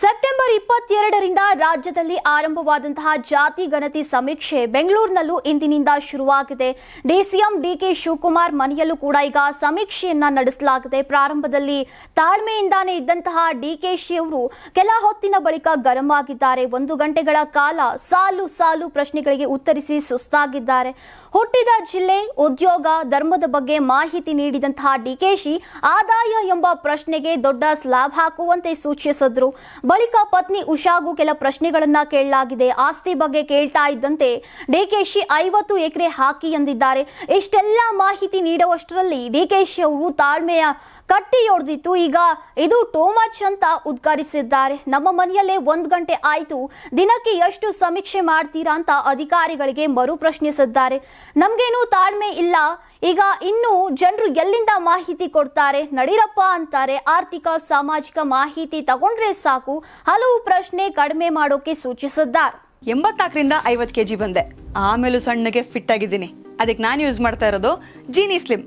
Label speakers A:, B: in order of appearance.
A: September ಇಪ್ಪತ್ತೆರಡರಿಂದ ರಾಜ್ಯದಲ್ಲಿ ಆರಂಭವಾದಂತಹ ಜಾತಿ ಗಣತಿ ಸಮೀಕ್ಷೆ ಬೆಂಗಳೂರಿನಲ್ಲೂ ಇಂದಿನಿಂದ ಶುರುವಾಗಿದೆ. ಡಿಸಿಎಂ ಡಿಕೆ ಶಿವಕುಮಾರ್ ಮನೆಯಲ್ಲೂ ಕೂಡ ಈಗ ಸಮೀಕ್ಷೆಯನ್ನ ನಡೆಸಲಾಗಿದೆ. ಪ್ರಾರಂಭದಲ್ಲಿ ತಾಳ್ಮೆಯಿಂದಾನೇ ಇದ್ದಂತಹ ಡಿಕೆಶಿ ಅವರು ಕೆಲ ಹೊತ್ತಿನ ಬಳಿಕ ಗರಂ ಆಗಿದ್ದಾರೆ ಒಂದು ಗಂಟೆಗಳ ಕಾಲ ಸಾಲು ಸಾಲು ಪ್ರಶ್ನೆಗಳಿಗೆ ಉತ್ತರಿಸಿ ಸುಸ್ತಾಗಿದ್ದಾರೆ. ಹುಟ್ಟಿದ ಜಿಲ್ಲೆ, ಉದ್ಯೋಗ, ಧರ್ಮದ ಬಗ್ಗೆ ಮಾಹಿತಿ ನೀಡಿದಂತಹ ಡಿಕೆಶಿ ಆದಾಯ ಎಂಬ ಪ್ರಶ್ನೆಗೆ ದೊಡ್ಡ ಸ್ಲಾಬ್ ಹಾಕುವಂತೆ ಸೂಚಿಸಿದ್ರು. ಬಳಿಕ ಪತ್ನಿ ಉಷಾಗೂ ಕೆಲ ಪ್ರಶ್ನೆಗಳನ್ನ ಕೇಳಲಾಗಿದೆ. ಆಸ್ತಿ ಬಗ್ಗೆ ಕೇಳ್ತಾ ಇದ್ದಂತೆ ಡಿಕೆಶಿ ಐವತ್ತು ಎಕರೆ ಹಾಕಿ ಎಂದಿದ್ದಾರೆ. ಇಷ್ಟೆಲ್ಲ ಮಾಹಿತಿ ನೀಡುವಷ್ಟರಲ್ಲಿ ಡಿಕೆಶಿ ಅವರು ತಾಳ್ಮೆಯ ಕಟ್ಟಿಯೊಡೆದಿತ್ತು. ಈಗ ಇದು ಟೂ ಮಚ್ ಅಂತ ಉದ್ಘಾಟಿಸಿದ್ದಾರೆ. ನಮ್ಮ ಮನೆಯಲ್ಲೇ ಒಂದು ಗಂಟೆ ಆಯಿತು. ದಿನಕ್ಕೆ ಎಷ್ಟು ಸಮೀಕ್ಷೆ ಮಾಡ್ತೀರಾ ಅಂತ ಅಧಿಕಾರಿಗಳಿಗೆ ಮರು ಪ್ರಶ್ನಿಸಿದ್ದಾರೆ. ನಮಗೇನು ತಾಳ್ಮೆ ಇಲ್ಲ. ಈಗ ಇನ್ನು ಜನರು ಎಲ್ಲಿಂದ ಮಾಹಿತಿ ಕೊಡ್ತಾರೆ? ನಡೀರಪ್ಪ ಅಂತಾರೆ. ಆರ್ಥಿಕ, ಸಾಮಾಜಿಕ ಮಾಹಿತಿ ತಗೊಂಡ್ರೆ ಸಾಕು. ಹಲವು ಪ್ರಶ್ನೆ ಕಡಿಮೆ ಮಾಡೋಕೆ ಸೂಚಿಸಿದ್ದಾರೆ.
B: ಎಂಬತ್ನಾಲ್ಕರಿಂದ ಐವತ್ತು ಕೆ ಜಿ ಬಂದೆ. ಆಮೇಲೂ ಸಣ್ಣಗೆ ಫಿಟ್ ಆಗಿದ್ದೀನಿ. ಅದಕ್ಕೆ ನಾನು ಯೂಸ್ ಮಾಡ್ತಾ ಇರೋದು ಜೀನಿ ಸ್ಲಿಮ್